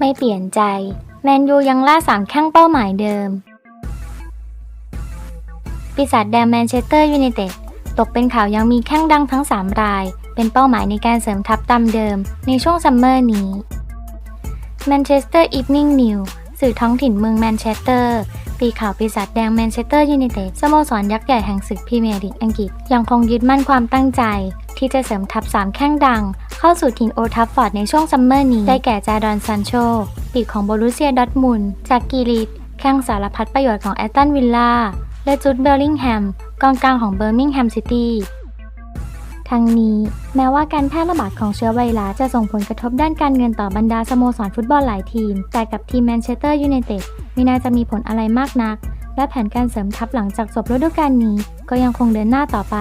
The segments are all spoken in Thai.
ไม่เปลี่ยนใจ แมนยูยังล่าสามแข้งเป้าหมายเดิม ปีศาจแดงแมนเชสเตอร์ยูไนเต็ดตกเป็นข่าวยังมีแข้งดังทั้ง 3 ราย เป็นเป้าหมายในการเสริมทัพตามเดิม ในช่วงซัมเมอร์นี้แมนเชสเตอร์อีฟนิ่งนิวสื่อท้องถิ่นเมืองแมนเชสเตอร์ตีข่าวปีศาจแดงแมนเชสเตอร์ยูไนเต็ดสโมสรยักษ์ใหญ่แห่งศึกพรีเมียร์ลีกอังกฤษ ยังคงยึดมั่นความตั้งใจ ที่จะเสริมทัพสามแข้งดัง เข้าสู่ทีมโอทัฟฟอร์ดในช่วงซัมเมอร์นี้ ได้แก่จาดอนซันโชปีกของโบรุเซียดอทมุนจากกีริดแข้งสารพัดประโยชน์ของแอตตันวิลล่าและจูดเบลลิงแฮมกองกลางของเบอร์มิงแฮมซิตี้ทั้งนี้แม้ว่าการแพร่ระบาดของเชื้อไวรัสจะส่งผลกระทบด้านการเงินต่อบรรดาสโมสรฟุตบอลหลายทีม แต่กับทีมแมนเชสเตอร์ยูไนเต็ดไม่น่าจะมีผลอะไรมากนัก และแผนการเสริมทัพหลังจากจบฤดูกาลนี้ ก็ยังคงเดินหน้าต่อไป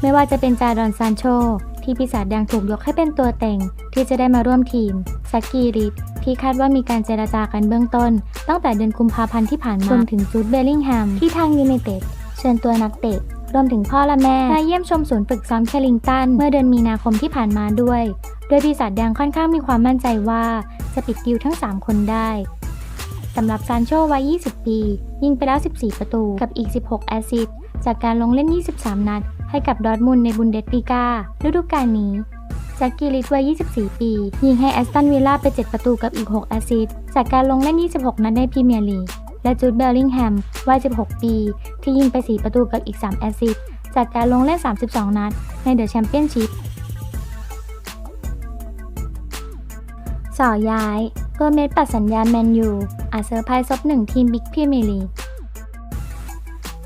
ไม่ว่าจะเป็นจาดอนซานโช ที่ปีศาจแดงถูกยกให้เป็นตัวเต็ง ที่จะได้มาร่วมทีมซักกีริดที่คาดว่ามีการเจรจากันเบื้องต้น ตั้งแต่เดือนกุมภาพันธ์ที่ผ่านมารวมถึงจูดเบลลิงแฮมที่ทางยูไนเต็ดเชิญตัวนักเตะรวมถึงพ่อและแม่มาเยี่ยมชมศูนย์ฝึกซ้อมแคลิงตัน เมื่อเดือนมีนาคมที่ผ่านมาด้วย โดยปีศาจแดงค่อนข้างมีความมั่นใจว่า จะปิดดิวทั้ง 3 คนได้ สำหรับซานโชวัย 20 ปี ยิงไปแล้ว 14 ประตูกับอีก 16 แอสซิสต์จากการลงเล่น 23 นัด ให้กับดอร์ทมุนในบุนเดสลีกาฤดูกาลนี้แจ็คกี้ลิตวัย 24 ปี ยิงให้แอสตันวิลล่าไป 7 ประตูกับอีก 6 แอสซิสต์จากการลงเล่น 26 นัดในพรีเมียร์ลีกและจูดเบลลิงแฮมวัย 16 ปี ที่ยิงไป 4 ประตูกับอีก 3 แอสซิสต์จากการลงเล่น 32 นัด ในเดอะแชมเปี้ยนชิพ สอย้ายโกเมสปัดสัญญาแมนยูอาจเซอร์ไพรส์ซบหนึ่งทีมบิ๊กพรีเมียร์ลีก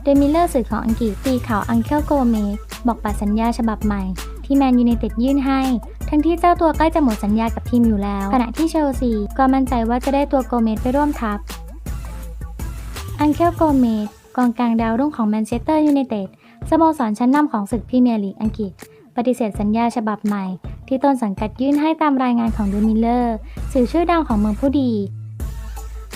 โดมิเลอร์สื่อของอังกฤษตีข่าวอังเคิลโกเมสบอกปัดสัญญาฉบับใหม่ ที่แมนยูไนเต็ดยื่นให้ ทั้งที่เจ้าตัวใกล้จะหมดสัญญากับทีมอยู่แล้ว ขณะที่เชลซีก็มั่นใจว่าจะได้ตัวโกเมสไปร่วมทัพ อังเคลโกเมสกองกลางดาวรุ่งของแมนเชสเตอร์ยูไนเต็ดสโมสรชั้นนำของศึกพรีเมียร์ลีกอังกฤษ ปฏิเสธสัญญาฉบับใหม่ ที่ต้นสังกัดยื่นให้ตามรายงานของเดมิเลอร์ สื่อชื่อดังของเมืองผู้ดี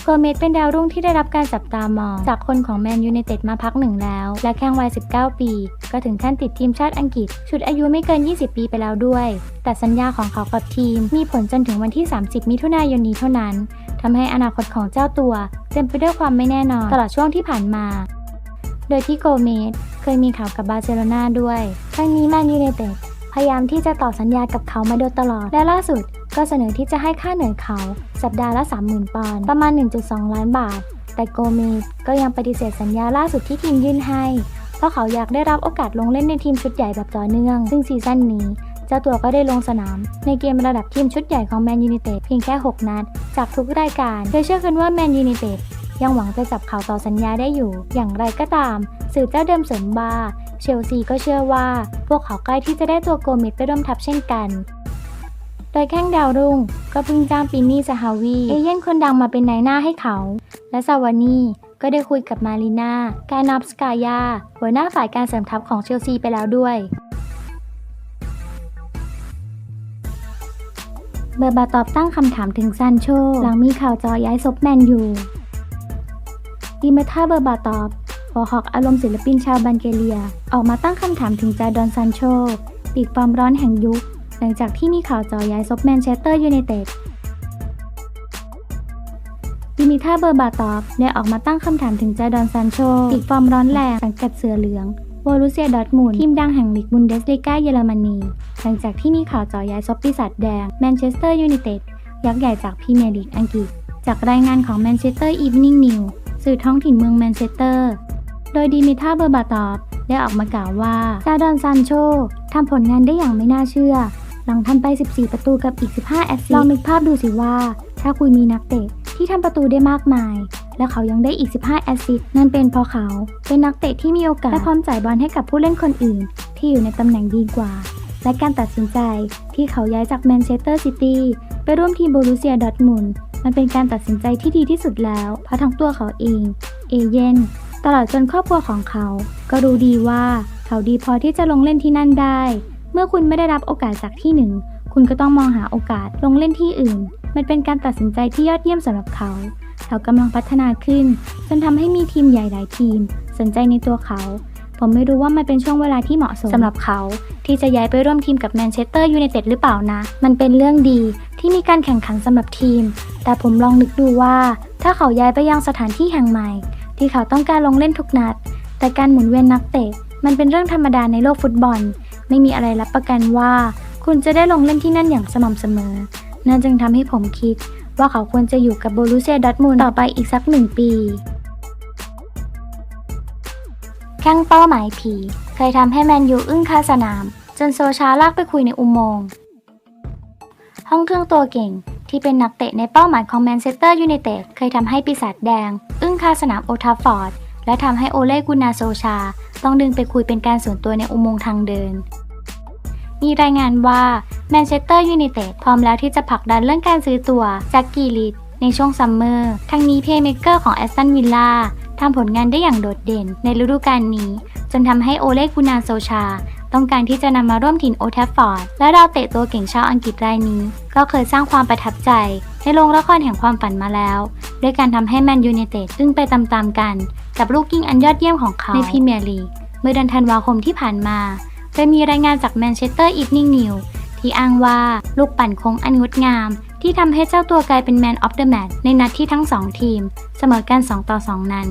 โกเมสเป็นดาวรุ่งที่ได้รับการจับตามอง จากคนของแมนยูไนเต็ดมาพักหนึ่งแล้ว และแข้งวัย 19 ปี ก็ถึงขั้นติดทีมชาติอังกฤษ ชุดอายุไม่เกิน 20 ปีไปแล้วด้วย แต่สัญญาของเขากับทีม มีผลจนถึงวันที่ 30 มิถุนายนนี้เท่านั้น ทำให้อนาคตของเจ้าตัว เต็มไปด้วยความไม่แน่นอน ตลอดช่วงที่ผ่านมา โดยที่โกเมสเคยมีข่าวกับบาร์เซโลนาด้วยทั้งนี้แมนยูไนเต็ดพยายามที่จะต่อสัญญากับเขามาโดยตลอด และล่าสุดก็เสนอที่จะให้ค่าเหนื่อยเขา สัปดาห์ละ 30,000 ปอนด์ประมาณ 1.2 ล้านบาท แต่โกเมสก็ยังปฏิเสธสัญญาล่าสุดที่ทีมยื่นให้ เพราะเขาอยากได้รับโอกาสลงเล่นในทีมชุดใหญ่แบบต่อเนื่อง ซึ่งซีซั่นนี้เจ้าตัวก็ได้ลงสนาม ในเกมระดับทีมชุดใหญ่ของแมนยูไนเต็ดเพียงแค่ 6 นัดจากทุกรายการโดยเชื่อกันว่าแมนยูไนเต็ด ยังหวังจะจับเขาต่อสัญญาได้อยู่ อย่างไรก็ตาม สื่อเจ้าเดิมเสริมว่าเชลซีก็เชื่อว่า พวกเขาใกล้ที่จะได้ตัวโกเมสไปร่วมทัพเช่นกัน โดยแข้งดาวรุ่ง ก็เพิ่งจ้างปินนี่ซาฮาวีเอเย่นคนดังมาเป็นนายหน้าให้เขา และซาวานี่ก็ได้คุยกับมารีนาการนอบสกายาหัวหน้าฝ่ายการเสริมทัพของเชลซีไปแล้วด้วยเบอร์บาตอบตั้งคำถามถึงซานโชหลังมีข่าวจอย้ายซบแมนยู ดีเมทาเบอร์บาตอบหัวหอกอารมณ์ศิลปินชาวบันเกเลีย ออกมาตั้งคำถามถึงจาดอนซานโชปีกความร้อนแห่งยุค หลังจากที่มีข่าวจอย้ายซบแมนเชสเตอร์ยูไนเต็ดดิมิทาเบอร์บาตอบได้ออกมาตั้งคำถามถึงจาดอนซานโชปีกความร้อนแรงสังกัดเสือเหลืองโบรุเซียดอร์ทมุนทีมดังแห่งลีกบุนเดสลีกาเยอรมนี หลังจากที่มีข่าวจอย้ายซบปีศาจแดงแมนเชสเตอร์ยูไนเต็ดยักษ์ใหญ่จากพรีเมียร์ลีกอังกฤษ จากรายงานของแมนเชสเตอร์อีฟนิ่งนิว สื่อท้องถิ่นเมืองแมนเชสเตอร์ โดยดิมิทาเบอร์บาตอบได้ออกมากล่าวว่าซาดอนซานโชทำผลงานได้อย่างไม่น่าเชื่อ หลังทำไป 14 ประตูกับอีก 15 แอสซิสต์ลองนึกภาพดูสิว่า ถ้าคุณมีนักเตะที่ทำประตูได้มากมาย และเขายังได้อีก 15 แอสซิสต์นั่นเป็นเพราะเขา เป็นนักเตะที่มีโอกาส และพร้อมจ่ายบอลให้กับผู้เล่นคนอื่น ที่อยู่ในตำแหน่งดีกว่า และการตัดสินใจที่เขาย้ายจากแมนเชสเตอร์ซิตี้ไปร่วมทีมโบรูเซียดอร์ทมุนด์ มันเป็นการตัดสินใจที่ดีที่สุดแล้ว เพราะทั้งตัวเขาเอง เอเย่นตลอดจนครอบครัวของเขา ก็รู้ดีว่าเขาดีพอที่จะลงเล่นที่นั่นได้ เมื่อคุณไม่ได้รับโอกาสจากที่หนึ่ง คุณก็ต้องมองหาโอกาสลงเล่นที่อื่น มันเป็นการตัดสินใจที่ยอดเยี่ยมสำหรับเขา เขากำลังพัฒนาขึ้น จนทำให้มีทีมใหญ่หลายทีม สนใจในตัวเขา ผมไม่รู้ว่ามันเป็นช่วงเวลาที่เหมาะสมสำหรับเขา ที่จะย้ายไปร่วมทีมกับแมนเชสเตอร์ยูไนเต็ดหรือเปล่านะ มันเป็นเรื่องดีที่มีการแข่งขันสำหรับทีม แต่ผมลองนึกดูว่า ถ้าเขาย้ายไปยังสถานที่แห่งใหม่ ที่เขาต้องการลงเล่นทุกนัด แต่การหมุนเวียนนักเตะมันเป็นเรื่องธรรมดาในโลกฟุตบอล ไม่มีอะไรรับประกันว่า คุณจะได้ลงเล่นที่นั่นอย่างสม่ำเสมอ นั่นจึงทำให้ผมคิดว่าเขาควรจะอยู่กับโบรูเซียดอทมุนต่อไปอีกสักหนึ่งปี แข้งเป้าหมายผี เคยทำให้แมนยูอึ้งคาสนาม จนโซชาลากไปคุยในอุโมงค์ห้องเครื่องตัวเก่งที่เป็นนักเตะในเป้าหมายของแมนเชสเตอร์ยูไนเต็ดเคยทำให้ปีศาจแดง อึ้งคาสนามโอทัฟอร์ด และทำให้โอเล่กุนาโซชา ต้องดึงไปคุยเป็นการส่วนตัวในอุโมงค์ทางเดิน มีรายงานว่าแมนเชสเตอร์ยูไนเต็ดพร้อมแล้วที่จะผลักดันเรื่องการซื้อตัวแจ็คกีลิตในช่วงซัมเมอร์ ทั้งนี้เพย์เมเกอร์ของแอสตันวิลล่า ทำผลงานได้อย่างโดดเด่นในฤดูกาลนี้ จนทำให้โอเลกุนาโซชา ต้องการที่จะนำมาร่วมทีมโอทัฟฟอร์ด และดาวเตะตัวเก่งชาวอังกฤษรายนี้ ก็เคยสร้างความประทับใจ ในโรงละครแห่งความฝันมาแล้ว ด้วยการทำให้แมนยูไนเต็ดอึ้งไปตามๆกัน กับลูกยิงอันยอดเยี่ยมของเขาในพรีเมียร์ลีกเมื่อเดือนธันวาคมที่ผ่านมาโดยมีรายงานจากแมนเชสเตอร์อีฟนิ่งนิว ที่อ้างว่าลูกปั่นโค้งอันงดงาม ที่ทำให้เจ้าตัวกลายเป็นแมนออฟเดอะแมตช์ในนัดที่ทั้งสองทีม เสมอกัน 2 ต่อ 2 นั้น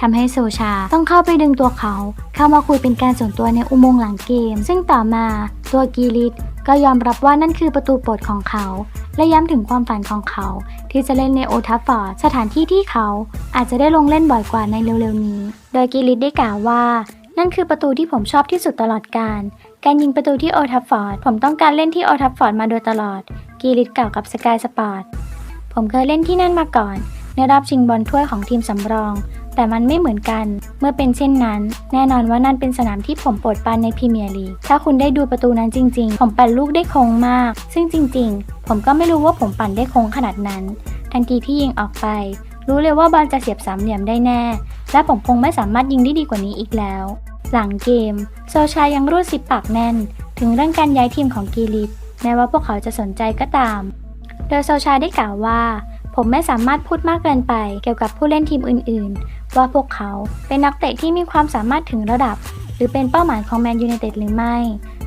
ทำให้โซชาต้องเข้าไปดึงตัวเขา เข้ามาคุยเป็นการส่วนตัวในอุโมงค์หลังเกม ซึ่งต่อมาตัวกีริตก็ยอมรับว่านั่นคือประตูโปรดของเขา และย้ำถึงความฝันของเขา ที่จะเล่นในโอทัฟฟอร์ดสถานที่ที่เขา อาจจะได้ลงเล่นบ่อยกว่าในเร็วๆนี้ โดยกีริตได้กล่าวว่า นั่นคือประตูที่ผมชอบที่สุดตลอดการ การยิงประตูที่โอทัฟฟอร์ด ผมต้องการเล่นที่โอทัฟฟอร์ดมาโดยตลอด กีริตกล่าวกับสกายสปอร์ต ผมเคยเล่นที่นั่นมาก่อน ในรอบชิงบอลถ้วยของทีมสำรอง แต่มันไม่เหมือนกัน เมื่อเป็นเช่นนั้น แน่นอนว่านั่นเป็นสนามที่ผมโปรดปรานในพรีเมียร์ลีก ถ้าคุณได้ดูประตูนั้นจริง ๆ ผมปั่นลูกได้คงมาก ซึ่งจริง ๆ ผมก็ไม่รู้ว่าผมปั่นได้คงขนาดนั้น ทันทีที่ยิงออกไป รู้เลยว่าบอลจะเสียบสามเหลี่ยมได้แน่ และผมคงไม่สามารถยิงได้ดีกว่านี้อีกแล้ว หลังเกม โซชายังรูดซิปปากแน่น ถึงเรื่องการย้ายทีมของกีริตแม้ว่าพวกเขาจะสนใจก็ตาม โดยโซชาได้กล่าวว่า ผมไม่สามารถพูดมากเกินไปเกี่ยวกับผู้เล่นทีมอื่น ๆ ว่าพวกเขาเป็นนักเตะที่มีความสามารถถึงระดับ หรือเป็นเป้าหมายของแมนยูไนเต็ดหรือไม่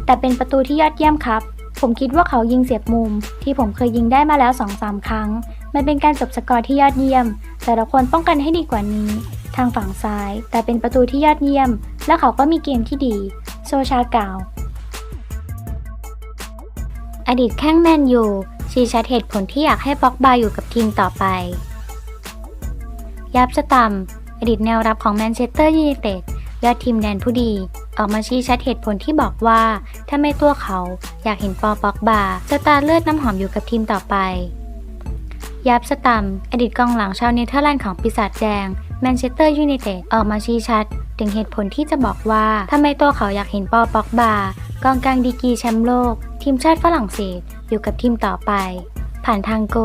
แต่เป็นประตูที่ยอดเยี่ยมครับ ผมคิดว่าเขายิงเสียบมุม ที่ผมเคยยิงได้มาแล้ว2-3ครั้ง มันเป็นการจบสกอร์ที่ยอดเยี่ยม แต่ละคนป้องกันให้ดีกว่านี้ ทางฝั่งซ้าย แต่เป็นประตูที่ยอดเยี่ยม และเขาก็มีเกมที่ดี โซชากล่าว อดีตแข้งแมนยูชี้ชัดเหตุผลที่อยากให้ป็อกบาอยู่กับทีมต่อไป ยับสตัมอดีตแนวรับของแมนเชสเตอร์ยูไนเต็ดยอดทีมแดนผู้ดี ออกมาชี้ชัดเหตุผลที่บอกว่า ถ้าไม่ตัวเขาอยากเห็นปอป็อกบาสตาร์เลือดน้ำหอมอยู่กับทีมต่อไปยับสตัมอดีตกองหลังชาวเนเธอร์แลนด์ของปีศาจแดง มนเชสเตอร์ยูไนเต็ดออกมาชี้ชัด ถึงเหตุผลที่จะบอกว่าทำไมตัวเขาอยากเห็นปอป็อกบากองกลางดีกีแชมป์โลก ทีมชาติฝรั่งเศสอยู่กับทีมต่อไป ผ่านทางโก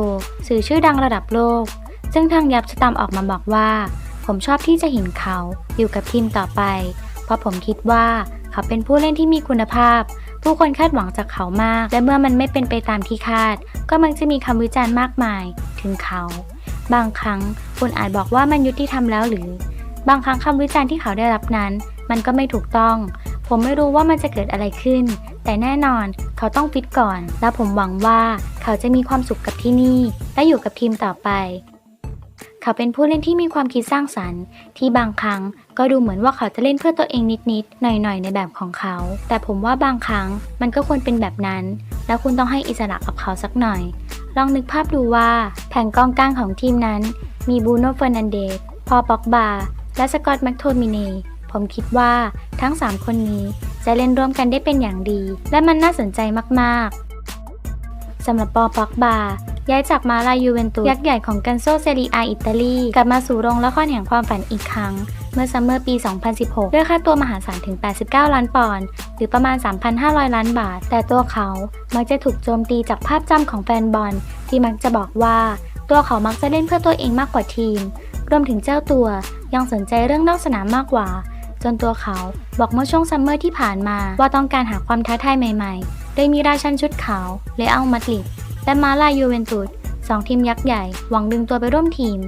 สื่อชื่อดังระดับโลก ซึ่งทางยับสตัมออกมาบอกว่า ผมชอบที่จะเห็นเขาอยู่กับทีมต่อไป เพราะผมคิดว่าเขาเป็นผู้เล่นที่มีคุณภาพ ผู้คนคาดหวังจากเขามาก และเมื่อมันไม่เป็นไปตามที่คาด ก็มักจะมีคำวิจารณ์มากมาย ถึงเขา บางครั้งคุณอาจบอกว่ามันยุติธรรมแล้วหรือ บางครั้งคำวิจารณ์ที่เขาได้รับนั้น มันก็ไม่ถูกต้อง ผมไม่รู้ว่ามันจะเกิดอะไรขึ้น แต่แน่นอนเขาต้องฟิตก่อน และผมหวังว่าเขาจะมีความสุขกับที่นี่ และอยู่กับทีมต่อไป เขาเป็นผู้เล่นที่มีความคิดสร้างสรรค์ ที่บางครั้งก็ดูเหมือนว่าเขาจะเล่นเพื่อตัวเองนิดๆ หน่อยๆ ในแบบของเขา แต่ผมว่าบางครั้งมันก็ควรเป็นแบบนั้น แล้วคุณต้องให้อิสระกับเขาสักหน่อย ลองนึกภาพดูว่าแผงกองกลางของทีมนั้น มีบูโน่เฟอร์นันเดสพอป็อกบา และสกอตต์แมคโทมิเนผมคิดว่าทั้ง 3 คนนี้จะเล่นร่วมกันได้เป็นอย่างดี และมันน่าสนใจมากๆสำหรับปอป็อกบาย้ายจากมาลายูเวนตุสยักษ์ใหญ่ของกันโซเซรีอาอิตาลี กลับมาสู่โรงละครแห่งความฝันอีกครั้ง เมื่อซัมเมอร์ปี 2016 ด้วยค่าตัวมหาศาลถึง 89 ล้านปอนด์หรือประมาณ 3,500 ล้านบาท แต่ตัวเขามักจะถูกโจมตีจากภาพจำของแฟนบอล ที่มักจะบอกว่า ตัวเขามักจะเล่นเพื่อตัวเองมากกว่าทีม รวมถึงเจ้าตัวยังสนใจเรื่องนอกสนามมากกว่า จนตัวเขาบอกเมื่อช่วงซัมเมอร์ที่ผ่านมาว่าต้องการหาความท้าทายใหม่ๆ โดยมีราชันชุดขาวเลอัลมาดริดและมาลายูเวนตุสสองทีมยักษ์ใหญ่หวังดึงตัวไปร่วมทีม